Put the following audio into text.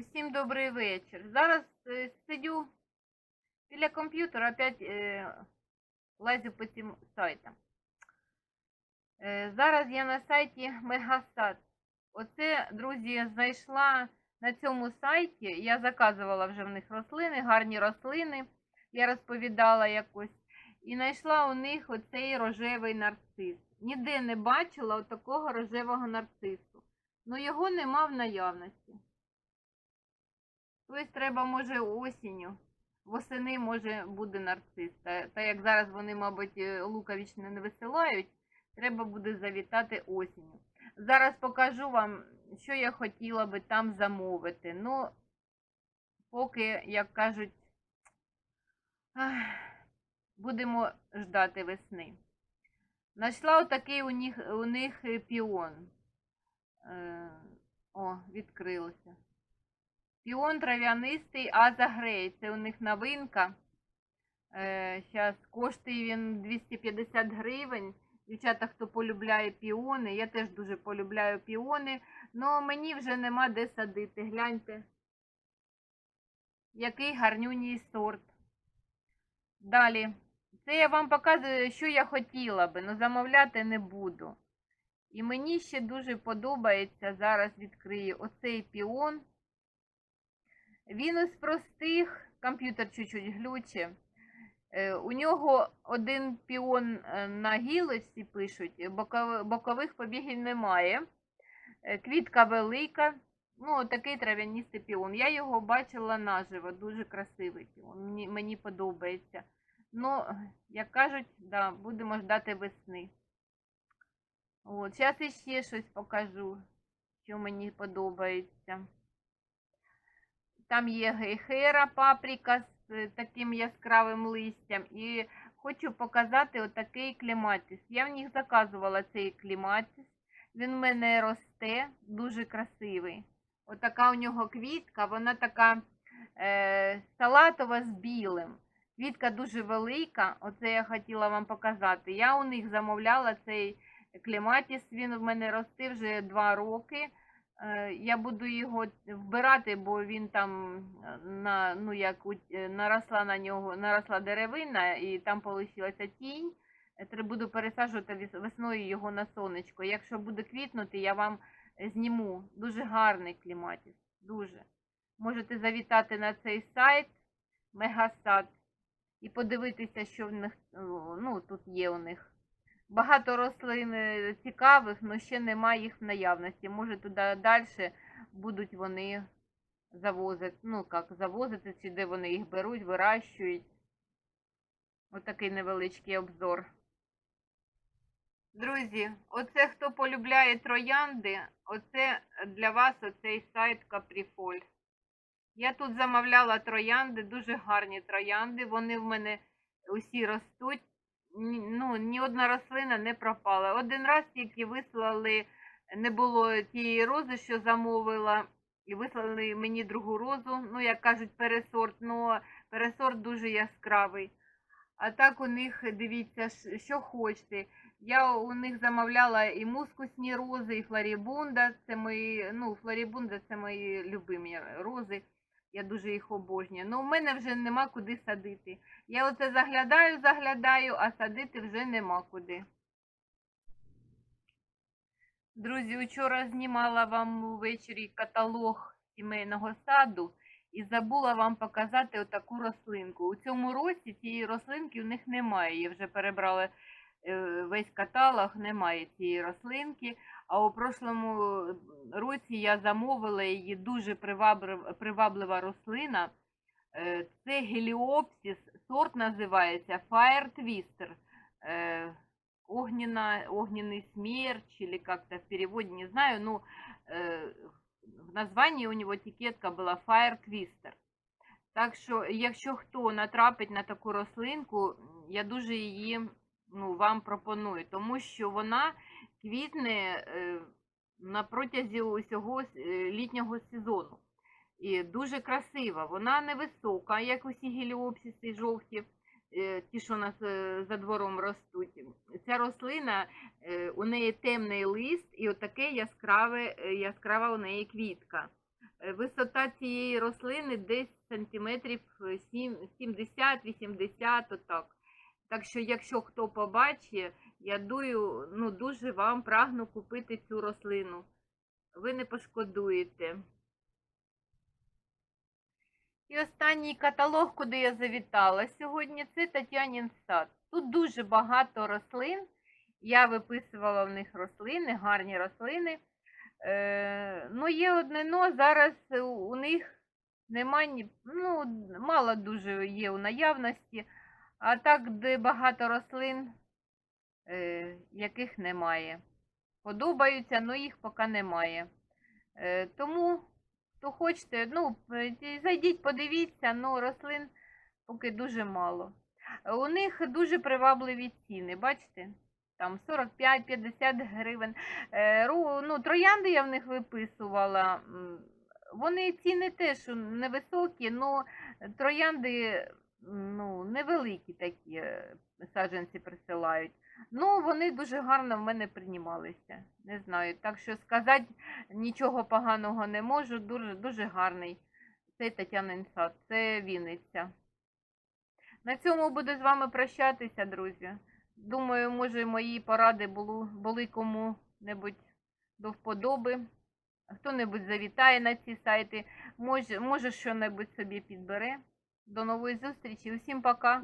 Усім добрий вечір. Зараз е, сидю біля комп'ютера, опять е, лазю по цим сайтам. Е, зараз я на сайті Мегасад. Оце, друзі, знайшла на цьому сайті. Я заказувала вже в них рослини, гарні рослини. Я розповідала якось. І знайшла у них оцей рожевий нарцис. Ніде не бачила отакого рожевого нарцису. Ну його нема в наявності. Тобто треба, може, осінню. Восени, може, буде нарцис. Та, та як зараз вони, мабуть, е, не висилають, треба буде завітати осінню. Зараз покажу вам, що я хотіла би там замовити. Ну, поки, як кажуть, будемо ждати весни. Знайшла отакий у них, у них е, піон. Е, о, відкрилося. Піон трав'янистий Аза Грей. Це у них новинка. Зараз коштує він 250 гривень. Дівчата, хто полюбляє піони, я теж дуже полюбляю піони, але мені вже нема де садити. Гляньте, який гарнюній сорт. Далі. Це я вам показую, що я хотіла би, але замовляти не буду. І мені ще дуже подобається, зараз відкрию оцей піон. Він із простих, комп'ютер чуть-чуть глюче. Е, У нього один піон е, на гілочці пишуть, бокових побігів немає. Е, Квітка велика. Ну, такий трав'яністий піон. Я його бачила наживо, дуже красивий. Мені, мені подобається. Ну, як кажуть, да, будемо ждати весни. От, зараз іще щось покажу, що мені подобається. Там є гейхера, паприка з е, таким яскравим листям. І хочу показати отакий клематіс. Я в них заказувала цей клематіс. Він в мене росте, дуже красивий. Отака у нього квітка, вона така е, салатова з білим. Квітка дуже велика, оце я хотіла вам показати. Я у них замовляла цей клематіс, він в мене росте вже два роки. Е, Я буду його вбирати, бо він там е, на, ну, як, е, наросла на нього, наросла деревина і там полишилася тінь. Треба буду пересаджувати весною його на сонечко. Якщо буде квітнути, я вам зніму. Дуже гарний кліматіс. Дуже. Можете завітати на цей сайт Мегасад і подивитися, що в них ну, тут є у них. Багато рослин е, цікавих, але ще немає їх в наявності. Може туди далі будуть вони завозити, ну як завозити, чи де вони їх беруть, вирощують. Отакий невеличкий обзор. Друзі, оце хто полюбляє троянди, оце для вас оцей сайт Капріфоль. Я тут замовляла троянди, дуже гарні троянди. Вони в мене усі ростуть. Ну, ні одна рослина не пропала. Один раз тільки вислали, не було тієї рози, що замовила, і вислали мені другу розу. Ну, як кажуть, пересорт, ну пересорт дуже яскравий. А так у них, дивіться, що хочете. Я у них замовляла і мускусні рози, і флорібунда. Це мої, ну, флорібунда це мої любимі рози. Я дуже їх обожнюю. Ну, у мене вже нема куди садити. Я оце заглядаю, заглядаю, а садити вже нема куди. Друзі, вчора знімала вам увечері каталог сімейного саду і забула вам показати отаку рослинку. У цьому році цієї рослинки у них немає. Я вже перебрала е, весь каталог, немає цієї рослинки. А у прошлому році я замовила її дуже приваблива рослина. Е, Це геліопсис, сорт називається Fire Twister. Е, Огненна, огненный смерч или как-то в переводе, не знаю, ну, э, в названии у него етикетка була Fire Twister. Так що, якщо хто натрапить на таку рослинку, я дуже її ну, вам пропоную, тому що вона квітне е, на протязі усього е, літнього сезону. І дуже красива. Вона невисока, як усі геліопсиси жовті, е, ті, що у нас за двором ростуть. Ця рослина, у неї темний лист і отаке яскраве, яскрава у неї квітка. Висота цієї рослини десь сантиметрів е, сім- 70-80, отак. Так що, якщо хто побачить, я дую, ну, дуже вам прагну купити цю рослину. Ви не пошкодуєте. І останній каталог, куди я завітала сьогодні, це Тетянін сад. Тут дуже багато рослин. Я виписувала в них рослини, гарні рослини. Е, ну, є одне но, зараз у- них немає, ну, мало дуже є у наявності, а так, де багато рослин, е, яких немає. Подобаються, але їх поки немає. Е, тому, хто хочете, ну, зайдіть, подивіться, ну, рослин поки дуже мало. У них дуже привабливі ціни, бачите? Там 45-50 гривень. Е, ну, троянди я в них виписувала. Вони ціни теж невисокі, але троянди ну, невеликі такі е, саджанці присилають. Ну, вони дуже гарно в мене приймалися. Не знаю. Так що сказати нічого поганого не можу. Дуже, дуже гарний цей Тетянин сад. Це Вінниця. На цьому буду з вами прощатися, друзі. Думаю, може, мої поради були, були кому-небудь до вподоби. Хто-небудь завітає на ці сайти, може, може що-небудь собі підбере. До нової зустрічі. Усім пока.